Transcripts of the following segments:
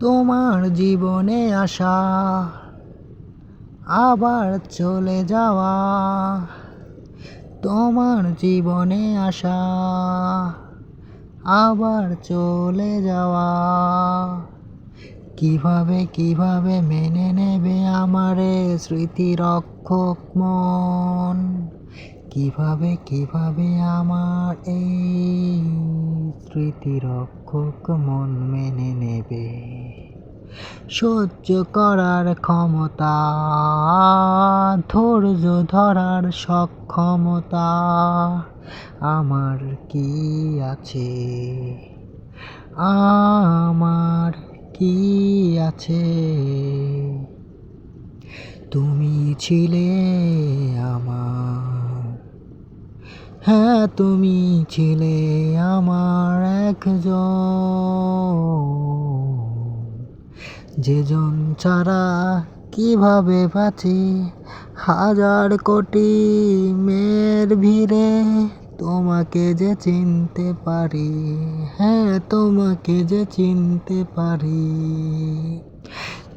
তোমার জীবনে আসা, আবার চলে যাওয়া। তোমার জীবনে আসা, আবার চলে যাওয়া। কীভাবে কীভাবে মেনে নেবে আমারে স্মৃতিরক্ষক মন? কীভাবে কীভাবে আমার এই স্মৃতিরক্ষক মন মেনে নেবে? সহ্য করার ক্ষমতা, ধৈর্য ধরার সক্ষমতা আমার কি আছে? আমার কি আছে? তুমি ছিলে আমার হ্যাঁ তুমি ছিলে আমার একজন। যেজন ছাড়া কীভাবে বাঁচি? হাজার কোটি মেয়ের ভিড়ে তোমাকে যে চিনতে পারি। হ্যাঁ তোমাকে যে চিনতে পারি।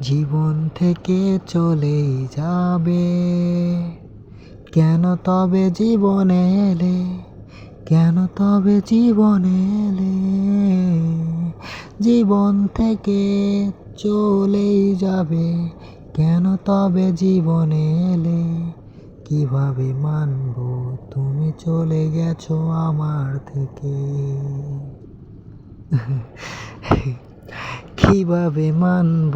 জীবন থেকে চলেই যাবে। কেন তবে জীবনে এলে? কেন তবে জীবনে এলে? জীবন থেকে চলেই যাবে। কেন তবে জীবনে এলে? কীভাবে মানব তুমি চলে গেছো আমার থেকে? কীভাবে মানব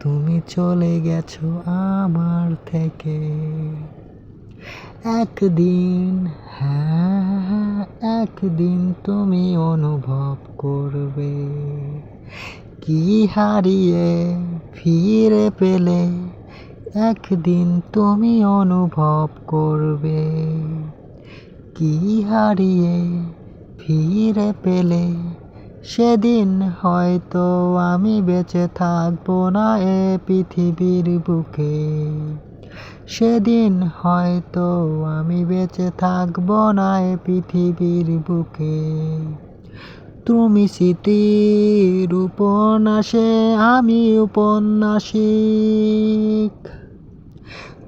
তুমি চলে গেছো আমার থেকে? একদিন হ্যাঁ একদিন তুমি অনুভব করবে। কি হারিয়ে ফিরে পেলে, একদিন তুমি অনুভব করবে। কি হারিয়ে ফিরে পেলে, সেদিন হয়তো আমি বেঁচে থাকব না এ পৃথিবীর বুকে। সেদিন হয়তো আমি বেঁচে থাকব না এ পৃথিবীর বুকে। তুমি স্মৃতির উপন্যাসে, আমি উপন্যাসিক।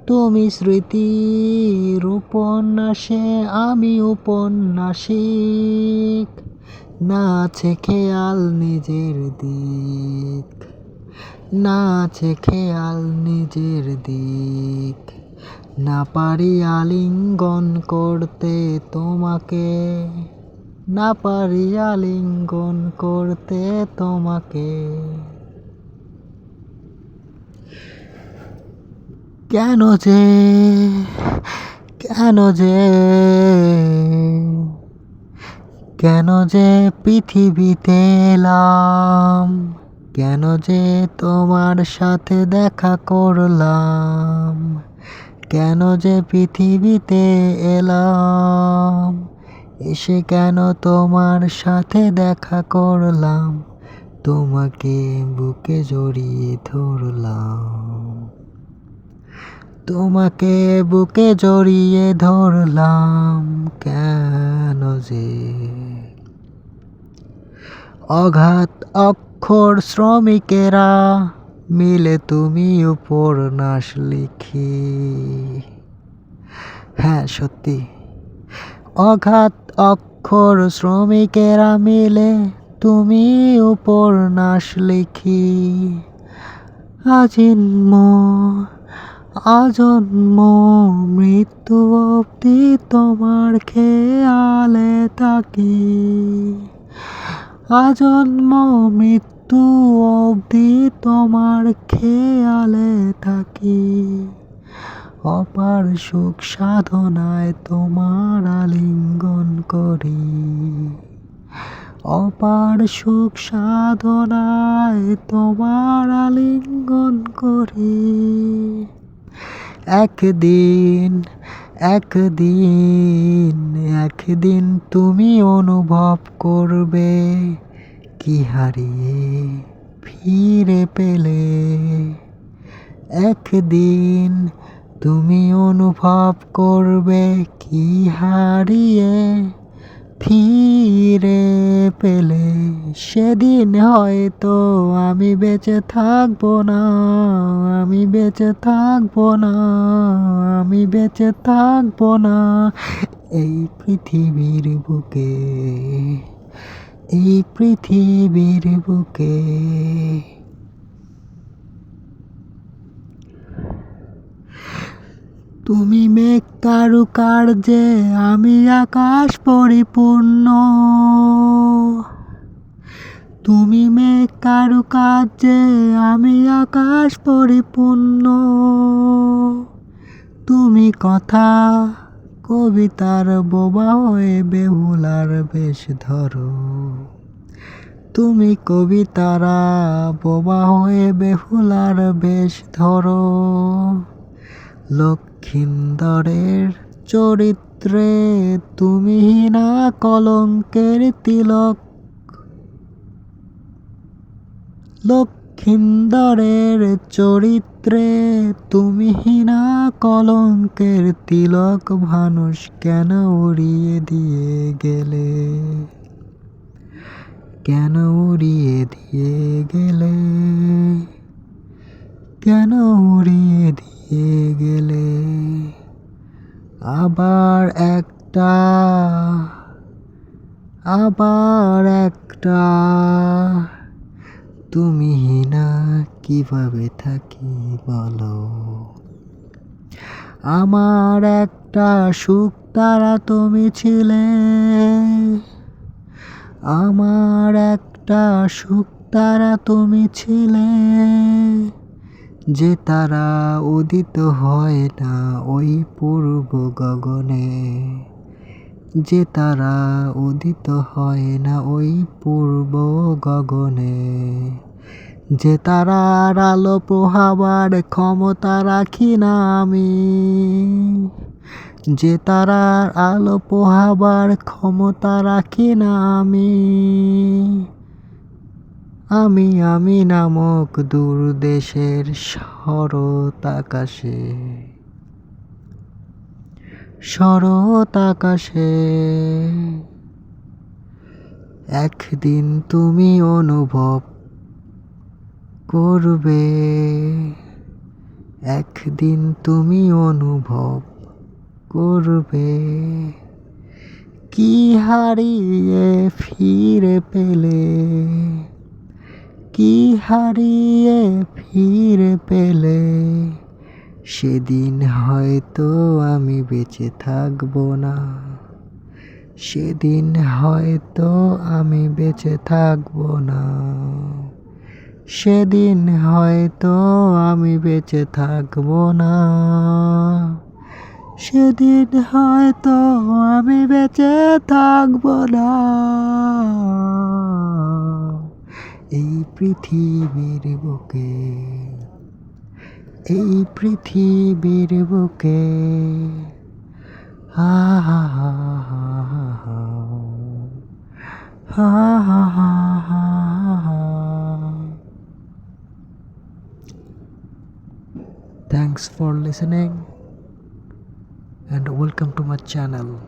তুমি স্মৃতির উপন্যাসে, আমি উপন্যাসিক। না আছে খেয়াল নিজের দিক। না আছে খেয়াল নিজের দিক। না পারি আলিঙ্গন করতে তোমাকে। না পারি আলিঙ্গন করতে তোমাকে। কেন যে? কেন যে? কেন যে পৃথিবীতে এলাম? কেন যে তোমার সাথে দেখা করলাম? কেন যে পৃথিবীতে এলাম? এসে কেন তোমার সাথে দেখা করলাম? তোমাকে বুকে জড়িয়ে ধরলাম। তোমাকে বুকে জড়িয়ে ধরলাম কেন যে? অঘাত অক্ষর শ্রমিকেরা মিলে তুমি উপন্যাস লিখি। হ্যাঁ সত্যি। অঘাত অক্ষর শ্রমিকেরা মিলে তুমি উপন্যাস লিখি। আজিন্ম, আজন্ম, মৃত্যু অব্দি তোমার খেয়ালে থাকি। আজন্ম, মৃত্যু অবধি তোমার খেয়ালে থাকি। অপার সুখ সাধনায় তোমার আলিঙ্গন করি। অপার সুখ সাধনায় তোমার আলিঙ্গন করি। একদিন একদিন একদিন তুমি অনুভব করবে। কি হারিয়ে ফিরে পেলে? একদিন তুমি অনুভব করবে কি হারিয়ে ফিরে পেলে। সেদিন হয়তো আমি বেঁচে থাকব না, আমি বেঁচে থাকব না, আমি বেঁচে থাকব না। এই পৃথিবীর বুকে এই পৃথিবীর বুকে। তুমি মেঘ কারুকার্যে আমি আকাশ পরিপূর্ণ। তুমি মেঘ কারুকার্যে আমি আকাশ পরিপূর্ণ। তুমি কথা কবিতার বোবা হয়ে বেহুলার বেশ ধরো। তুমি কবিতারা বোবা হয়ে বেহুলার বেশ ধরো। লক্ষিন্দরের চরিত্রে তুমি না কলঙ্কের তিলক। লক্ষিন্দরের চরিত্রে তুমি না কলঙ্কের তিলক ভানুষ কেন উড়িয়ে দিয়ে গেলে? কেন উড়িয়ে দিয়ে গেলে? কেন উড়িয়ে দিয়ে গেলে? আবার একটা আবার একটা তুমি না, কীভাবে থাকি বলো? আমার একটা সুখ তারা তুমি ছিলে। আমার একটা সুখ তারা তুমি ছিলে। যে তারা উদিত হয় না ওই পূর্ব গগনে। যে তারা উদিত হয় না ওই পূর্ব গগনে। যে তারার আলো পোহাবার ক্ষমতা রাখি না আমি। যে তারার আলো পোহাবার ক্ষমতা রাখি না আমি। আমি আমি নামক দূর দেশের শরৎ আকাশে। শরৎ আকাশে। একদিন তুমি অনুভব করবে, একদিন তুমি অনুভব করবে। কি হারিয়ে ফিরে পেলে, কি হারিয়ে ফিরে পেলে সেদিন হয়তো আমি বেঁচে থাকব না। সেদিন হয়তো আমি বেঁচে থাকব না। সেদিন হয়তো আমি বেঁচে থাকব না। সেদিন হয়তো আমি বেঁচে থাকব না। এই পৃথিবীর বুকে এই পৃথিবীর বুকে হা হা হা হা হা হা হা হা হা হা Thanks for listening and welcome to my channel.